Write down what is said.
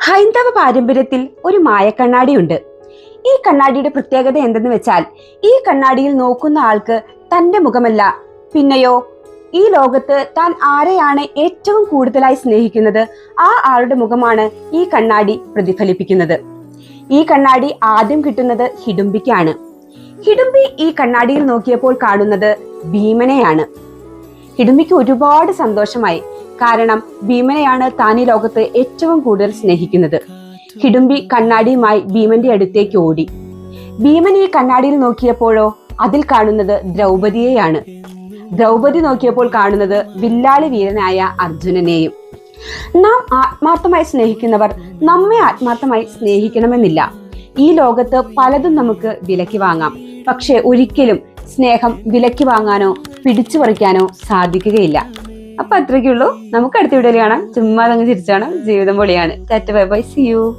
ഹൈന്ദവ പാരമ്പര്യത്തിൽ ഒരു മായക്കണ്ണാടിയുണ്ട്. ഈ കണ്ണാടിയുടെ പ്രത്യേകത എന്തെന്ന് വെച്ചാൽ ഈ കണ്ണാടിയിൽ നോക്കുന്ന ആൾക്ക് തന്റെ മുഖമല്ല. പിന്നെയോ ഈ ലോകത്ത് താൻ ആരെയാണ് ഏറ്റവും കൂടുതലായി സ്നേഹിക്കുന്നത്? ആ ആളുടെ മുഖമാണ് ഈ കണ്ണാടി പ്രതിഫലിപ്പിക്കുന്നത്. ഈ കണ്ണാടി ആദ്യം കിട്ടുന്നത് ഹിഡുംബിക്കാണ്. ഹിഡുംബി ഈ കണ്ണാടിയിൽ നോക്കിയപ്പോൾ കാണുന്നത് ഭീമനെയാണ്. ഹിഡുംബിക്ക് ഒരുപാട് സന്തോഷമായി. കാരണം ഭീമനെയാണ് താൻ ഈ ലോകത്ത് ഏറ്റവും കൂടുതൽ സ്നേഹിക്കുന്നത്. ഹിഡുംബി കണ്ണാടിയുമായി ഭീമന്റെ അടുത്തേക്ക് ഓടി. ഭീമൻ ഈ കണ്ണാടിയിൽ നോക്കിയപ്പോഴോ അതിൽ കാണുന്നത് ദ്രൗപതിയെയാണ്. ദ്രൗപതി നോക്കിയപ്പോൾ കാണുന്നത് വില്ലാളി വീരനായ അർജുനനെയും. നാം ആത്മാർത്ഥമായി സ്നേഹിക്കുന്നവർ നമ്മെ ആത്മാർത്ഥമായി സ്നേഹിക്കണമെന്നില്ല. ഈ ലോകത്ത് പലതും നമുക്ക് വിലക്കി വാങ്ങാം. പക്ഷെ ഒരിക്കലും സ്നേഹം വിലക്ക് വാങ്ങാനോ പിടിച്ചു പറിക്കാനോ സാധിക്കുകയില്ല. അപ്പൊ അത്രയ്ക്കുള്ളൂ. നമുക്ക് അടുത്ത വീഡിയോയിൽ കാണാം. ചുമ്മാ അങ്ങ് ചിരിച്ചാണ്. ജീവിതം പൊളിയാണ്. Bye bye C U